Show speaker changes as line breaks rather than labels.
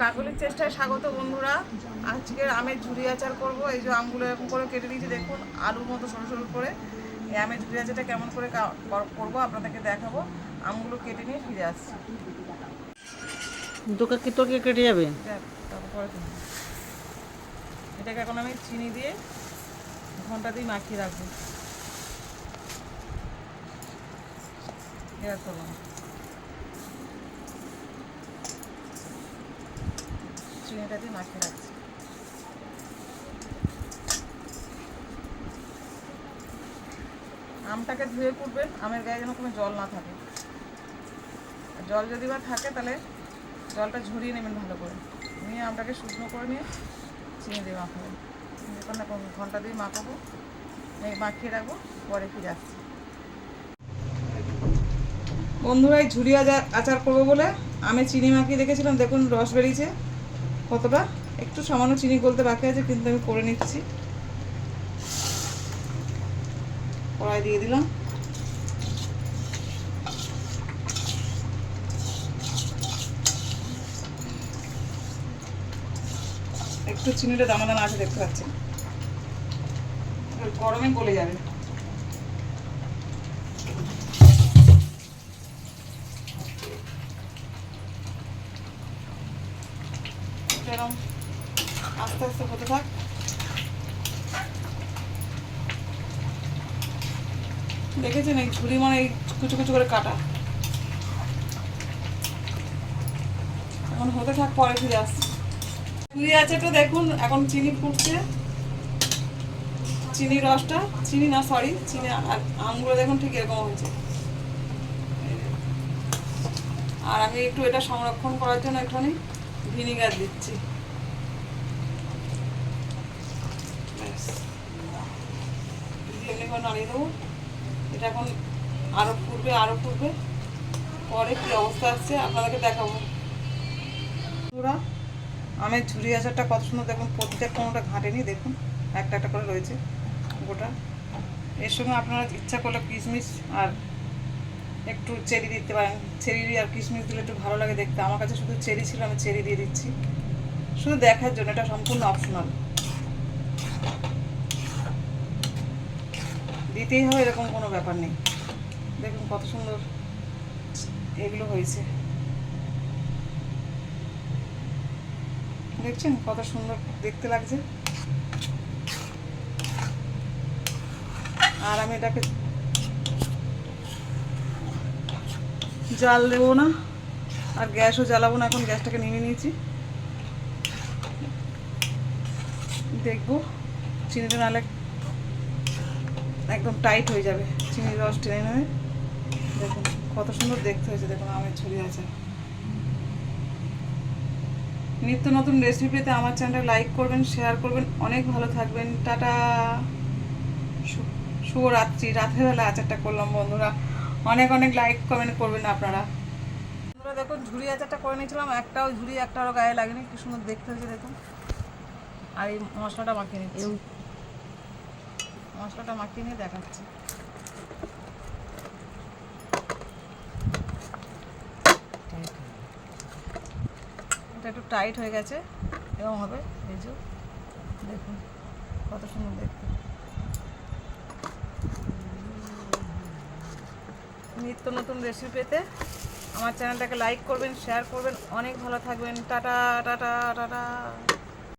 কাকলির চেষ্টায় স্বাগত বন্ধুরা। আজকের আমের ঝুরি আচার করব। এই যে আমগুলো এরকম করে কেটে দিয়েছি দেখুন আলুর মতো সরু সরু করে। এই আমের ঝুড়ি আচারটা কেমন করে করব আপনাদেরকে দেখাবো। আমগুলো কেটে নিয়ে ফিরে আসছি।
তোকে কি তোকে কেটে যাবে?
তারপর পরে এটাকে এখন আমি চিনি দিয়ে ঘণ্টা দিয়ে মাখিয়ে রাখব। এবার দিয়ে মাখিয়ে রাখছি। আমটাকে ধুয়ে কুটবেন আমের গায়ে যেন কোনো জল না থাকে। জল যদি বা থাকে, তাহলে জলটা ঝরিয়ে নেবেন ভালো করে। নিয়ে আমটাকে শুকনো করে নিয়ে চিনি দিয়ে মাখাবেন। এখন এখন ঘণ্টা দিয়ে মাখাবো মাখিয়ে রাখব, পরে ফিরে আসছি। বন্ধুরা, এই আচার আচার করব বলে আমি চিনি মাখিয়ে দেখেছিলাম দেখুন রস বেরিয়েছে। কতটা? একটু সামান্য চিনি গলতে বাকি আছে, কিন্তু আমি করে নিচ্ছি। কড়াই দিয়ে দিলাম। একটু চিনিটা দানা দানা আছে, দেখতে পাচ্ছেন। গরমে গলে যাবে। এরকম আস্তে আস্তে হতে থাক। দেখেছেন এই ঝুড়ি মানে কুচু কুচু করে কাটা? এখন হতে থাক, পরে ফিরে আসছি। ঝুড়ি আছে তো দেখুন, এখন চিনি ফুটছে। চিনি রসটা, চিনি না সরি চিনি আর আমগুলো দেখুন ঠিক এরকম হয়েছে। আর আমি একটু এটা সংরক্ষণ করার জন্য একটুখানি ভিনিগার দিচ্ছি। এমনি করে নাড়িয়ে দেবো। এটা এখন আরও ফুটবে আরও ফুটবে। পরে কী অবস্থা আসছে আপনাদেরকে দেখাবো। বন্ধুরা, আমের ঝুরি আচারটা কত সুন্দর দেখুন। প্রতিটা কোনোটা ঘাটেনি, দেখুন। একটা একটা করে রয়েছে গোটা। এর সঙ্গে আপনারা ইচ্ছা করলে কিশমিশ আর একটু চেরি দিতে পারেন। চেরি আর কিশমিশ দিলে একটু ভালো লাগে দেখতে। আমার কাছে শুধু চেরি ছিল, আমি চেরি দিয়ে দিচ্ছি। শুধু দেখার জন্য, এটা সম্পূর্ণ অপশনাল দিতেই হবে, এরকম কোনো ব্যাপার নেই। দেখুন কত সুন্দর এগুলো হয়েছে। দেখছেন কত সুন্দর দেখতে লাগছে। আর আমি এটাকে জাল দেবো না। আর গ্যাসও জ্বালাবো না, এখন গ্যাসটাকে নিয়ে নিয়েছি। দেখব। চিনিটা নাহলে একদম টাইট হয়ে যাবে। চিনির রস টেনে নেবে। দেখুন, কত সুন্দর দেখতে হয়েছে। দেখুন, আমের ছড়ি আছে। নিত্য নতুন রেসিপি পেতে আমার চ্যানেলটা লাইক করবেন শেয়ার করবেন। অনেক ভালো থাকবেন। টাটা। শু- শুভরাত্রি। রাত্রেবেলা আচারটা করলাম, বন্ধুরা। অনেক অনেক লাইক কমেন্ট করবেন আপনারা। দেখুন ঝুড়ি আচারটা করে নিয়েছিলাম একটাও ঝুড়ি একটারও গায়ে লাগেনি কি সুন্দর দেখতে হয়েছে দেখুন। আর এই মশলাটা মাখিয়ে নিচ্ছি। মশলাটা মাখিয়ে নিয়ে দেখাচ্ছি। এটা একটু টাইট হয়ে গেছে এরকম হবে এই যে দেখুন কত সুন্দর দেখতে। নিত্য নতুন রেসিপি পেতে আমার চ্যানেলটাকে লাইক করবেন শেয়ার করবেন। অনেক ভালো থাকবেন। Tata tata tata.